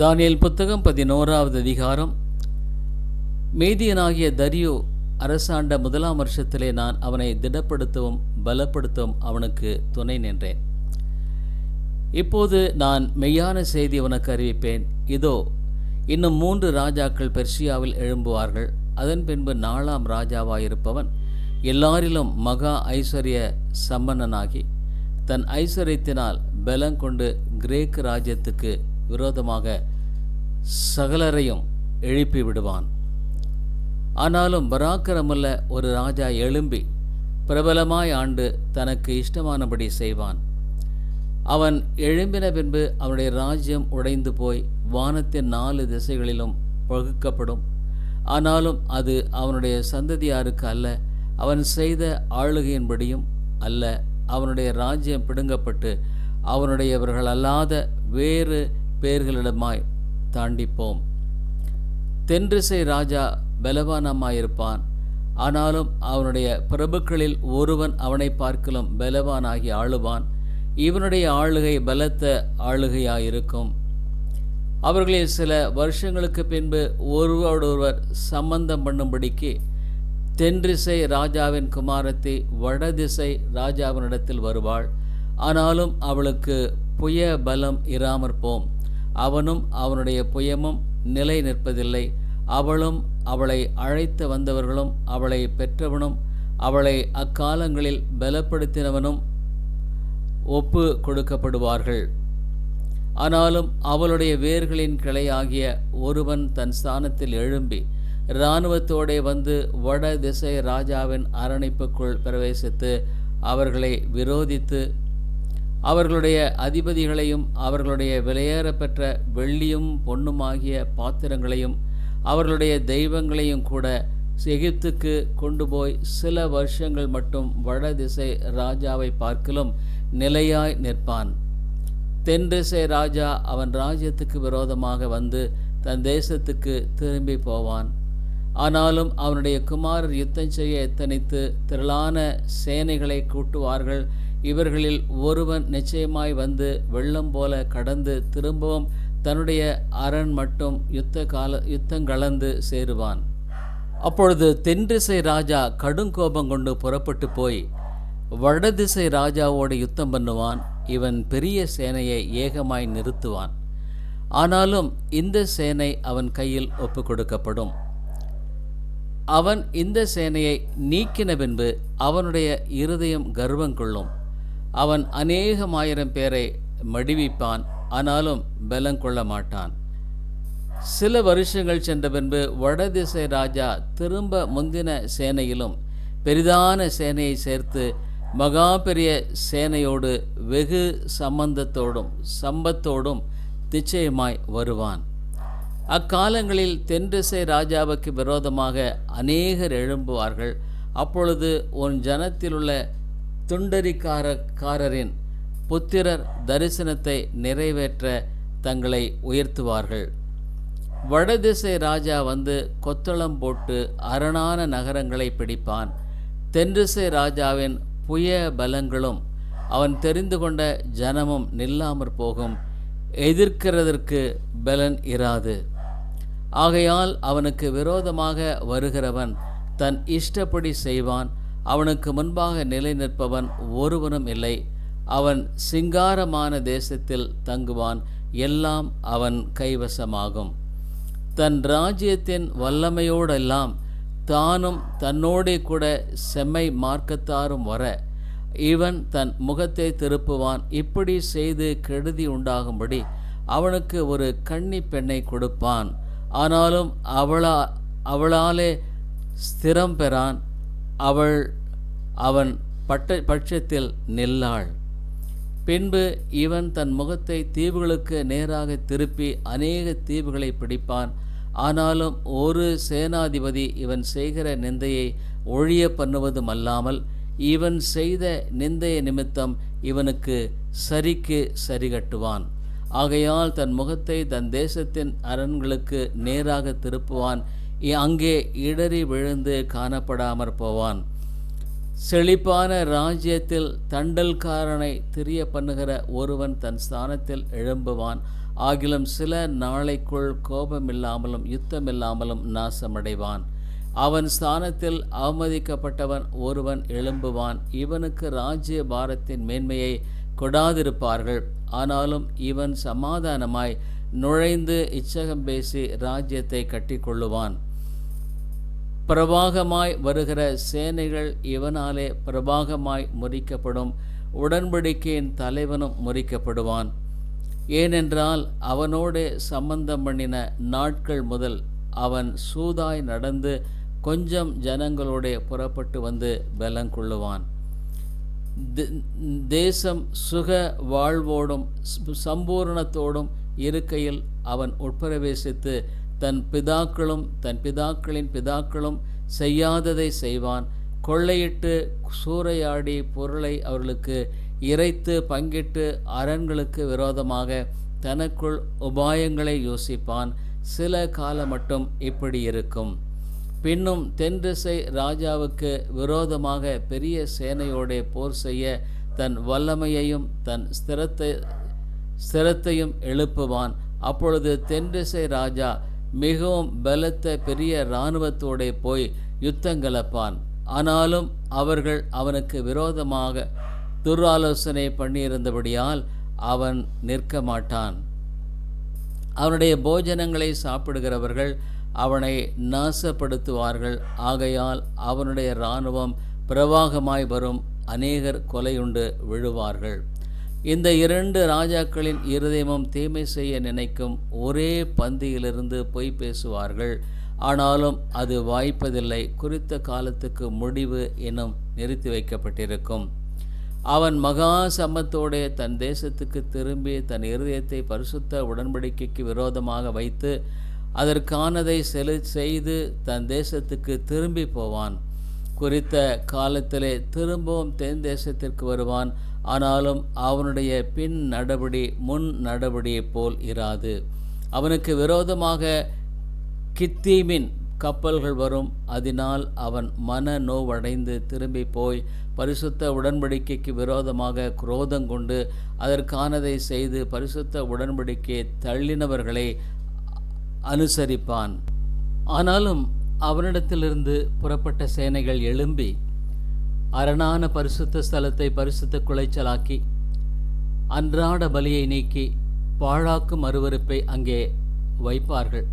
Daniel புத்தகம் பதினோராவது அதிகாரம். மேதியனாகிய தரியு அரசாண்ட முதலாம் வருஷத்திலே நான் அவனை திடப்படுத்தவும் பலப்படுத்தவும் அவனுக்கு துணை நின்றேன். இப்போது நான் மெய்யான செய்தி உனக்கு அறிவிப்பேன். இதோ இன்னும் மூன்று ராஜாக்கள் பெர்ஷியாவில் எழும்புவார்கள். அதன் பின்பு நாலாம் ராஜாவாயிருப்பவன் எல்லாரிலும் மகா ஐஸ்வர்ய சம்பன்னனாகி தன் ஐஸ்வர்யத்தினால் பலங்கொண்டு கிரேக்கு ராஜ்யத்துக்கு விரோதமாக சகலரையும் எழுப்பி விடுவான். ஆனாலும் பராக்கிரமுள்ள ஒரு ராஜா எழும்பி பிரபலமாய் ஆண்டு தனக்கு இஷ்டமானபடி செய்வான். அவன் எழும்பின பின்பு அவனுடைய ராஜ்யம் உடைந்து போய் வானத்தின் நாலு திசைகளிலும் பகுக்கப்படும். ஆனாலும் அது அவனுடைய சந்ததியாருக்கு அல்ல அவன் செய்த ஆளுகையின்படியும் அல்ல. அவனுடைய ராஜ்யம் பிடுங்கப்பட்டு அவனுடையவர்கள் அல்லாத வேறு பேர்களிடமாய் தாண்டிப்போம். தென்றிசை ராஜா பலவானமாயிருப்பான். ஆனாலும் அவனுடைய பிரபுக்களில் ஒருவன் அவனை பார்க்கலும் பலவானாகி ஆளுவான். இவனுடைய ஆளுகை பலத்த ஆளுகையாயிருக்கும். அவர்களில் சில வருஷங்களுக்கு பின்பு ஒருவரோடொருவர் சம்பந்தம் பண்ணும்படிக்கு தென்றிசை ராஜாவின் குமாரத்தை வடதிசை ராஜாவினிடத்தில் வருவாள். ஆனாலும் அவளுக்கு புய பலம் இராமற் போம் அவனும் அவனுடைய புயமும் நிலை நிற்பதில்லை. அவளும் அவளை அழைத்து வந்தவர்களும் அவளை பெற்றவனும் அவளை அக்காலங்களில் பலப்படுத்தினவனும் ஒப்பு கொடுக்கப்படுவார்கள். ஆனாலும் அவளுடைய வேர்களின் கிளையாகிய ஒருவன் தன் ஸ்தானத்தில் எழும்பி இராணுவத்தோடே வந்து வட திசை ராஜாவின் அரணைப்புக்குள் பிரவேசித்து அவர்களை விரோதித்து அவர்களுடைய அதிபதிகளையும் அவர்களுடைய விலையேறப்பெற்ற வெள்ளியும் பொன்னுமாகிய பாத்திரங்களையும் அவர்களுடைய தெய்வங்களையும் கூட எகிப்துக்கு கொண்டு போய் சில வருஷங்கள் மட்டும் வடதிசை ராஜாவை பார்க்கலும் நிலையாய் நிற்பான். தென் திசை ராஜா அவன் ராஜ்யத்துக்கு விரோதமாக வந்து தன் தேசத்துக்கு திரும்பி போவான். ஆனாலும் அவனுடைய குமாரர் யுத்தம் செய்ய எத்தனித்து திரளான சேனைகளை கூட்டுவார்கள். இவர்களில் ஒருவன் நிச்சயமாய் வந்து வெள்ளம் போல கடந்து திரும்பவும் தன்னுடைய அரண் மட்டும் யுத்த கால யுத்தங்கலந்து சேருவான். அப்பொழுது தென்றிசை ராஜா கடுங்கோபம் கொண்டு புறப்பட்டு போய் வடதிசை ராஜாவோடு யுத்தம் பண்ணுவான். இவன் பெரிய சேனையை ஏகமாய் நிறுத்துவான். ஆனாலும் இந்த சேனை அவன் கையில் ஒப்பு கொடுக்கப்படும் அவன் இந்த சேனையை நீக்கின பின்பு அவனுடைய இருதயம் கர்வம் கொள்ளும். அவன் அநேகமாயிரம் பேரை மடிவிப்பான் ஆனாலும் பலம் கொள்ள மாட்டான். சில வருஷங்கள் சென்ற பின்பு வடதிசை ராஜா திரும்ப முந்தின சேனையிலும் பெரிதான சேனையை சேர்த்து மகா பெரிய சேனையோடு வெகு சம்பந்தத்தோடும் சம்பத்தோடும் நிச்சயமாய் வருவான். அக்காலங்களில் தென்திசை ராஜாவுக்கு விரோதமாக அநேகர் எழும்புவார்கள். அப்பொழுது உன் ஜனத்திலுள்ள துண்டரிக்காரக்காரரின் புத்திரர் தரிசனத்தை நிறைவேற்ற தங்களை உயர்த்துவார்கள். வடதிசை ராஜா வந்து கொத்தளம் போட்டு அரணான நகரங்களை பிடிப்பான். தென்திசை ராஜாவின் புய பலங்களும் அவன் தெரிந்து கொண்ட ஜனமும் நில்லாமற் போகும். எதிர்க்கிறதற்கு பலன் இராது. ஆகையால் அவனுக்கு விரோதமாக வருகிறவன் தன் இஷ்டப்படி செய்வான். அவனுக்கு முன்பாக நிலை நிற்பவன் ஒருவனும் இல்லை. அவன் சிங்காரமான தேசத்தில் தங்குவான். எல்லாம் அவன் கைவசமாகும். தன் ராஜ்யத்தின் வல்லமையோடெல்லாம் தானும் தன்னோடே கூட செம்மை மார்க்கத்தாரும் வர இவன் தன் முகத்தை திருப்புவான். இப்படி செய்து கெடுதி உண்டாகும்படி அவனுக்கு ஒரு கன்னி பெண்ணை கொடுப்பான். ஆனாலும் அவளா அவளாலே ஸ்திரம் பெறான். அவள் அவன் பட்ட பட்சத்தில் நில்லாள். பின்பு இவன் தன் முகத்தை தீவுகளுக்கு நேராக திருப்பி அநேக தீவுகளை பிடிப்பான். ஆனாலும் ஒரு சேனாதிபதி இவன் செய்கிற நிந்தையை ஒழிய பண்ணுவதும் அல்லாமல் இவன் செய்த நிந்தைய நிமித்தம் இவனுக்கு சரிக்கு சரிகட்டுவான் ஆகையால் தன் முகத்தை தன் தேசத்தின் அரண்களுக்கு நேராக திருப்புவான். அங்கே இடறி விழுந்து காணப்படாமற் போவான். செழிப்பான ராஜ்யத்தில் தண்டல்காரனை திரிய பண்ணுகிற ஒருவன் தன் ஸ்தானத்தில் எழும்புவான். ஆகிலும் சில நாளைக்குள் கோபமில்லாமலும் யுத்தமில்லாமலும் நாசமடைவான். அவன் ஸ்தானத்தில் அவமதிக்கப்பட்டவன் ஒருவன் எழும்புவான். இவனுக்கு ராஜ்ய பாரத்தின் மேன்மையை கொடாதிருப்பார்கள். ஆனாலும் இவன் சமாதானமாய் நுழைந்து இச்சகம் பேசி ராஜ்யத்தை கட்டிக்கொள்ளுவான். பிரபாகமாய் வருகிற சேனைகள் இவனாலே பிரபாகமாய் முறிக்கப்படும். உடன்படிக்கையின் தலைவனும் முறிக்கப்படுவான். ஏனென்றால் அவனோடே சம்பந்தம் பண்ணின நாட்கள் முதல் அவன் சூதாய் நடந்து கொஞ்சம் ஜனங்களோடே புறப்பட்டு வந்து பலங்கொள்ளுவான் தேசம் சுக வாழ்வோடும் சம்பூரணத்தோடும் இருக்கையில் அவன் உட்பிரவேசித்து தன் பிதாக்களும் தன் பிதாக்களின் பிதாக்களும் செய்யாததை செய்வான். கொள்ளையிட்டு சூறையாடி பொருளை அவர்களுக்கு இறைத்து பங்கிட்டு அரண்களுக்கு விரோதமாக தனக்குள் உபாயங்களை யோசிப்பான். சில காலம் மட்டும் இப்படி இருக்கும். பின்னும் தென்திசை ராஜாவுக்கு விரோதமாக பெரிய சேனையோடே போர் செய்ய தன் வல்லமையையும் தன் ஸ்திரத்தை ஸ்திரத்தையும் எழுப்புவான். அப்பொழுது தென்திசை ராஜா மிகவும் பலத்த பெரிய இராணுவத்தோடே போய் யுத்தங்கலப்பான் ஆனாலும் அவர்கள் அவனுக்கு விரோதமாக துராலோசனை பண்ணியிருந்தபடியால் அவன் நிற்க மாட்டான். அவனுடைய போஜனங்களை சாப்பிடுகிறவர்கள் அவனை நாசப்படுத்துவார்கள். ஆகையால் அவனுடைய இராணுவம் பிரவாகமாய் வரும். அநேகர் கொலையுண்டு விழுவார்கள். இந்த இரண்டு ராஜாக்களின் இருதயமும் தீமை செய்ய நினைக்கும் ஒரே பந்தியிலிருந்து பொய் பேசுவார்கள். ஆனாலும் அது வாய்ப்பதில்லை. குறித்த காலத்துக்கு முடிவு எனும் நிறுத்தி வைக்கப்பட்டிருக்கும். அவன் மகா சமத்தோடே தன் தேசத்துக்கு திரும்பி தன் இருதயத்தை பரிசுத்த உடன்படிக்கைக்கு விரோதமாக வைத்து அதற்கானதை செலு செய்து தன் தேசத்துக்கு திரும்பி போவான். குறித்த காலத்திலே திரும்பவும் தென் தேசத்திற்கு வருவான். ஆனாலும் அவனுடைய பின் நடபடி முன் நடபடியைப் போல் இராது. அவனுக்கு விரோதமாக கித்தீமின் கப்பல்கள் வரும். அதனால் அவன் மன நோவடைந்து திரும்பி போய் பரிசுத்த உடன்படிக்கைக்கு விரோதமாக குரோதம் கொண்டு அதற்கானதை செய்து பரிசுத்த உடன்படிக்கையை தள்ளினவர்களை அனுசரிப்பான். ஆனாலும் அவனிடத்திலிருந்து புறப்பட்ட சேனைகள் எழும்பி அரணான பரிசுத்த ஸ்தலத்தை பரிசுத்த குலைச்சலாக்கி அன்றாட பலியை நீக்கி பாழாக்கும் அருவருப்பை அங்கே வைப்பார்கள்.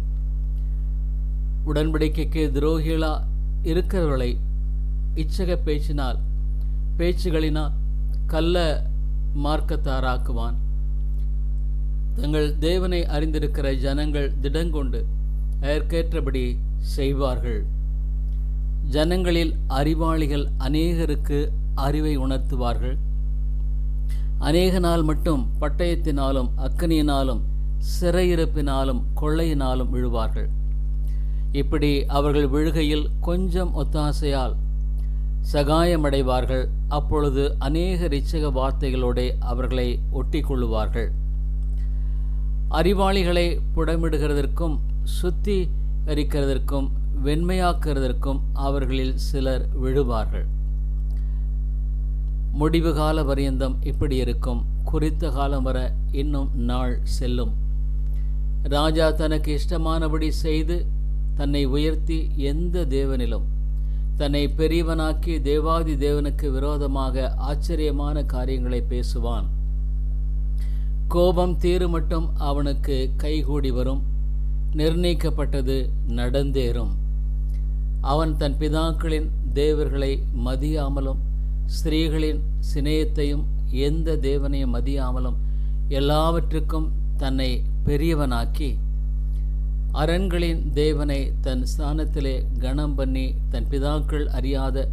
உடன்படிக்கைக்கு துரோகிகளா இருக்கிறவர்களை இச்சக பேச்சினால் பேச்சுகளினால் கள்ள மார்க்கத்தாராக்குவான். தங்கள் தேவனை அறிந்திருக்கிற ஜனங்கள் திடங்கொண்டு அதற்கேற்றபடி செய்வார்கள். ஜனங்களில் அறிவாளிகள் அநேகருக்கு அறிவை உணர்த்துவார்கள். அநேக நாள் மட்டும் பட்டயத்தினாலும் அக்கனியினாலும் சிறையிருப்பினாலும் கொள்ளையினாலும் விழுவார்கள். இப்படி அவர்கள் விழுகையில் கொஞ்சம் ஒத்தாசையால் சகாயமடைவார்கள். அப்பொழுது அநேக ரிச்சக வார்த்தைகளோடு அவர்களை ஒட்டி கொள்ளுவார்கள் அறிவாளிகளை புடமிடுகிறதற்கும் சுத்திகரிக்கிறதற்கும் வெண்மையாக்குறதற்கும் அவர்களில் சிலர் விழுவார்கள். முடிவு கால பரியந்தம் இப்படி இருக்கும். குறித்த காலம் வர இன்னும் நாள் செல்லும். ராஜா தனக்கு இஷ்டமானபடி செய்து தன்னை உயர்த்தி எந்த தேவனிலும் தன்னை பெரியவனாக்கி தேவாதி தேவனுக்கு விரோதமாக ஆச்சரியமான காரியங்களை பேசுவான். கோபம் தீரு மட்டும் அவனுக்கு கைகூடி வரும். நிர்ணயிக்கப்பட்டது நடந்தேறும். அவன் தன் பிதாக்களின் தேவர்களை மதியாமலும் ஸ்திரீகளின் சிநேயத்தையும் எந்த தேவனையும் மதியாமலும் எல்லாவற்றுக்கும் தன்னை பெரியவனாக்கி அரண்களின் தேவனை தன் ஸ்தானத்திலே கணம் பண்ணி தன் பிதாக்கள் அறியாத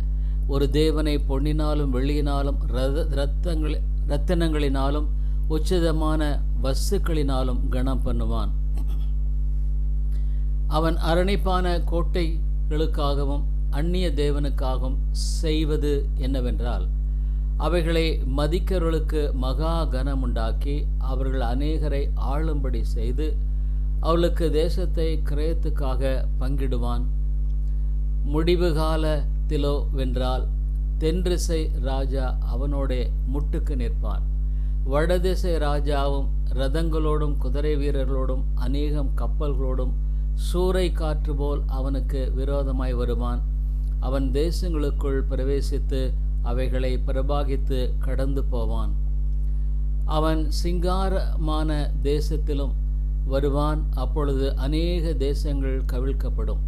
ஒரு தேவனை பொன்னினாலும் வெள்ளியினாலும் ரத ரத்தங்கள் ரத்தனங்களினாலும் உச்சிதமான வஸ்துக்களினாலும் கணம் பண்ணுவான். அவன் அரணிப்பான கோட்டைகளுக்காகவும் அந்நிய தேவனுக்காகவும் செய்வது என்னவென்றால் அவைகளை மதிக்கிறவர்களுக்கு மகா கனம் உண்டாக்கி அவர்கள் அநேகரை ஆளும்படி செய்து அவளுக்கு தேசத்தை கிரயத்துக்காக பங்கிடுவான். முடிவு காலத்திலோ வென்றால் தென்றிசை ராஜா அவனோடே முட்டுக்கு நிற்பான். வடதிசை ராஜாவும் ரதங்களோடும் குதிரை வீரர்களோடும் அநேகம் கப்பல்களோடும் சூறை காற்று போல் அவனுக்கு விரோதமாய் வருவான். அவன் தேசங்களுக்குள் பிரவேசித்து அவைகளை பிரபாகித்து கடந்து போவான். அவன் சிங்காரமான தேசத்திலும் வருவான். அப்பொழுது அநேக தேசங்கள் கவிழ்க்கப்படும்.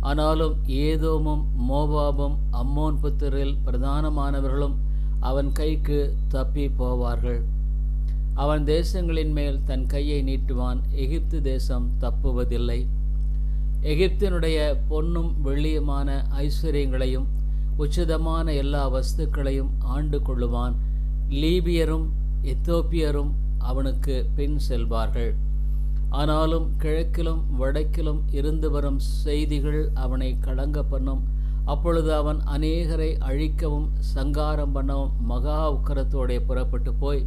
ஆனாலும் ஏதோமும் மோபாபும் அம்மோன் புத்திரில் பிரதானமானவர்களும் அவன் கைக்கு தப்பி போவார்கள். அவன் தேசங்களின் மேல் தன் கையை நீட்டுவான். எகிப்து தேசம் தப்புவதில்லை. எகிப்தினுடைய பொன்னும் வெள்ளியுமான ஐஸ்வர்யங்களையும் உச்சிதமான எல்லா வஸ்துக்களையும் ஆண்டு கொள்ளுவான். லீபியரும் எத்தோப்பியரும் அவனுக்கு பின் செல்வார்கள். ஆனாலும் கிழக்கிலும் வடக்கிலும் இருந்து வரும் செய்திகள் அவனை கலங்க பண்ணும். அப்பொழுது அவன் அநேகரை அழிக்கவும் சங்காரம் பண்ணவும் மகா உக்கரத்தோடே புறப்பட்டு போய்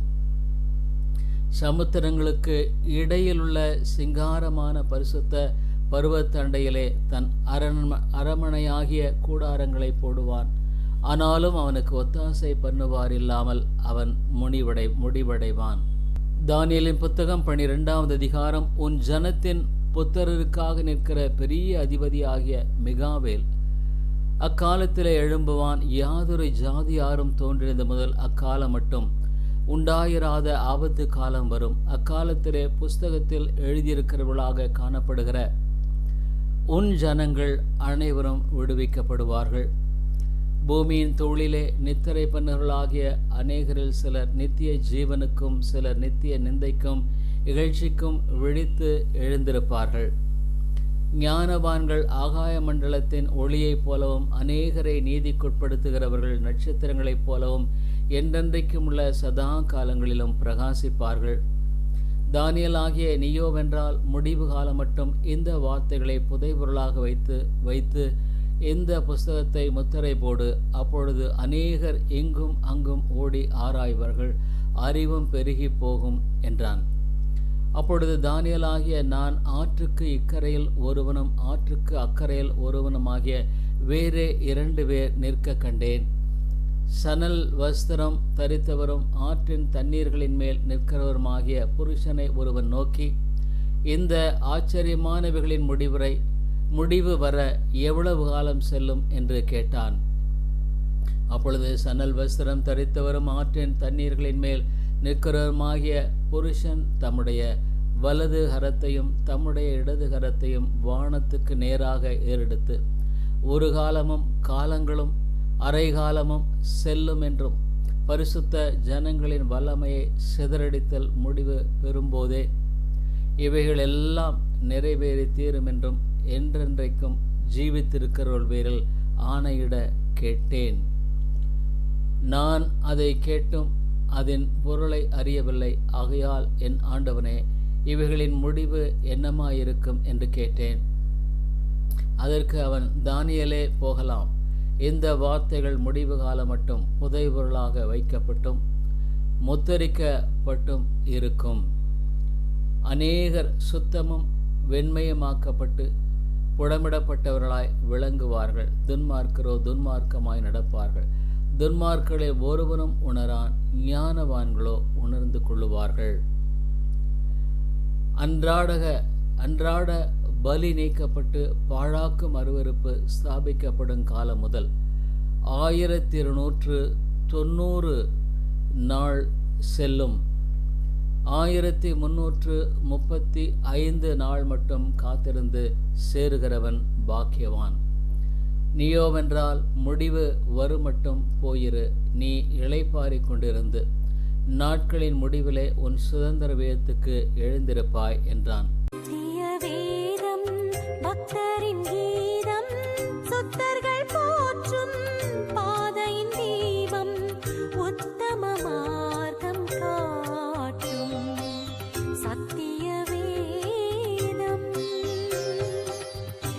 சமுத்திரங்களுக்கு இடையிலுள்ள சிங்காரமான பரிசுத்த பருவத்தண்டையிலே தன் அரண்ம அரமனையாகிய கூடாரங்களை போடுவான். ஆனாலும் அவனுக்கு ஒத்தாசை பண்ணுவார் இல்லாமல் அவன் முடிவடை முடிவடைவான். தானியலின் புத்தகம் பனிரெண்டாவது அதிகாரம் உன் ஜனத்தின் புத்தருக்காக நிற்கிற பெரிய அதிபதியாகிய மிகாவேல். அக்காலத்திலே எழும்புவான். யாதொரு ஜாதியாரும் தோன்றியது முதல் அக்காலம் மட்டும். உண்டாயிராத ஆபத்து காலம் வரும். அக்காலத்திலே புஸ்தகத்தில் எழுதியிருக்கிறவர்களாக காணப்படுகிற உன் ஜனங்கள் அனைவரும் விடுவிக்கப்படுவார்கள். பூமியின் தொழிலே நித்திரை பண்ணர்களாகிய அநேகரில் சிலர் நித்திய ஜீவனுக்கும் சிலர் நித்திய நிந்தைக்கும் இகழ்ச்சிக்கும் விழித்து எழுந்திருப்பார்கள். ஞானவான்கள் ஆகாய மண்டலத்தின் ஒளியைப் போலவும் அநேகரை நீதிக்குட்படுத்துகிறவர்கள் நட்சத்திரங்களைப் போலவும் என்றென்றைக்கும் உள்ள சதா காலங்களிலும் பிரகாசிப்பார்கள். தானியல் ஆகிய நீயோவென்றால் முடிவு காலம் மட்டும் இந்த வார்த்தைகளை புதைபொருளாக வைத்து வைத்து இந்த புஸ்தகத்தை முத்திரை போடு. அப்பொழுது அநேகர் எங்கும் அங்கும் ஓடி ஆராய்வார்கள். அறிவும் பெருகி போகும் என்றான். அப்பொழுது தானியலாகிய நான் ஆற்றுக்கு இக்கரையில் ஒருவனும் ஆற்றுக்கு அக்கறையில் ஒருவனுமாகிய வேறே இரண்டு பேர் நிற்க கண்டேன். சணல் வஸ்திரம் தரித்தவரும் ஆற்றின் தண்ணீர்களின் மேல் நிற்கிறவருமாகிய புருஷனை ஒருவன் நோக்கி இந்த ஆச்சரியமானவைகளின் முடிவுரை முடிவு வர எவ்வளவு காலம் செல்லும்? என்று கேட்டான். அப்பொழுது சணல் வஸ்திரம் தரித்தவரும் ஆற்றின் தண்ணீர்களின் மேல் நிற்கிறவருமாகிய புருஷன் தம்முடைய வலது கரத்தையும் தம்முடைய இடது கரத்தையும் வானத்துக்கு நேராக ஏறெடுத்து ஒரு காலமும் காலங்களும் அரை காலமும் செல்லும் என்றும் பரிசுத்த ஜனங்களின் வல்லமையை சிதறடித்தல் முடிவு பெறும்போதே இவைகள் எல்லாம் நிறைவேறி தீரும் என்றும் என்றென்றைக்கும் ஜீவித்திருக்கிறவர்கள் பேரில் ஆணையிட கேட்டேன். நான் அதை கேட்டும் அதன் பொருளை அறியவில்லை. ஆகையால் என் ஆண்டவனே இவைகளின் முடிவு என்னமாயிருக்கும் என்று கேட்டேன். அதற்கு அவன் தானியலே போகலாம். இந்த வார்த்தைகள் முடிவு காலம் மட்டும் புதைபொருளாக வைக்கப்பட்டும் முத்தரிக்கப்பட்டும் இருக்கும். அநேகர் சுத்தமும் வெண்மையமாக்கப்பட்டு புடமிடப்பட்டவர்களாய் விளங்குவார்கள். துன்மார்க்கரோ துன்மார்க்கமாய் நடப்பார்கள். துன்மார்க்களை ஒருவனும் உணரான் ஞானவான்களோ உணர்ந்து கொள்ளுவார்கள். அன்றாடக அன்றாட பலி நீக்கப்பட்டு பாழாக்கும் அருவருப்பு ஸ்தாபிக்கப்படும் காலம் முதல் ஆயிரத்தி இருநூற்று தொண்ணூறு நாள் செல்லும். ஆயிரத்தி முன்னூற்று முப்பத்தி ஐந்து நாள் மட்டும் காத்திருந்து சேருகிறவன் பாக்கியவான். நீயோவென்றால் முடிவு வருமட்டும் போயிரு. நீ இளைப்பாறிக் கொண்டிருந்து நாட்களின் முடிவிலே உன் சுதந்திர வேதத்துக்கு எழுந்திருப்பாய் என்றான். பக்தரின்